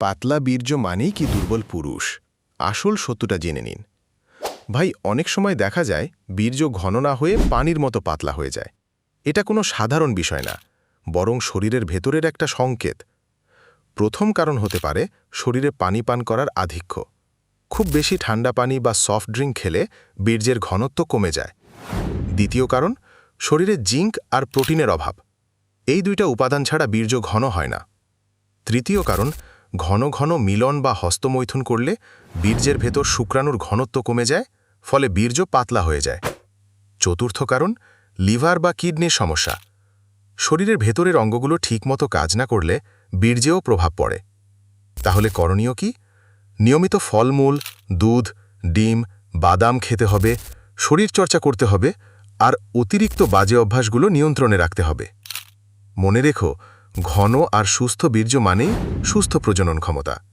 পাতলা বীর্য মানেই কি দুর্বল পুরুষ? আসল সত্যটা জেনে নিন। ভাই, অনেক সময় দেখা যায় বীর্য ঘন না হয়ে পানির মতো পাতলা হয়ে যায়। এটা কোনো সাধারণ বিষয় না, বরং শরীরের ভেতরের একটা সংকেত। প্রথম কারণ হতে পারে শরীরে পানি পান করার আধিক্য। খুব বেশি ঠান্ডা পানি বা সফট ড্রিঙ্ক খেলে বীর্যের ঘনত্ব কমে যায়। দ্বিতীয় কারণ, শরীরে জিঙ্ক আর প্রোটিনের অভাব। এই দুইটা উপাদান ছাড়া বীর্য ঘন হয় না। তৃতীয় কারণ ঘন ঘন মিলন বা হস্তমৈথুন করলে বীর্যের ভেতর শুক্রাণুর ঘনত্ব কমে যায়, ফলে বীর্য পাতলা হয়ে যায়। চতুর্থ কারণ, লিভার বা কিডনির সমস্যা। শরীরের ভেতরের অঙ্গগুলো ঠিকমতো কাজ না করলে বীর্যেও প্রভাব পড়ে। তাহলে করণীয় কি? নিয়মিত ফলমূল, দুধ, ডিম, বাদাম খেতে হবে, শরীরচর্চা করতে হবে, আর অতিরিক্ত বাজে অভ্যাসগুলো নিয়ন্ত্রণে রাখতে হবে। মনে রেখো ঘন আর সুস্থ বীর্য মানেই সুস্থ প্রজনন ক্ষমতা।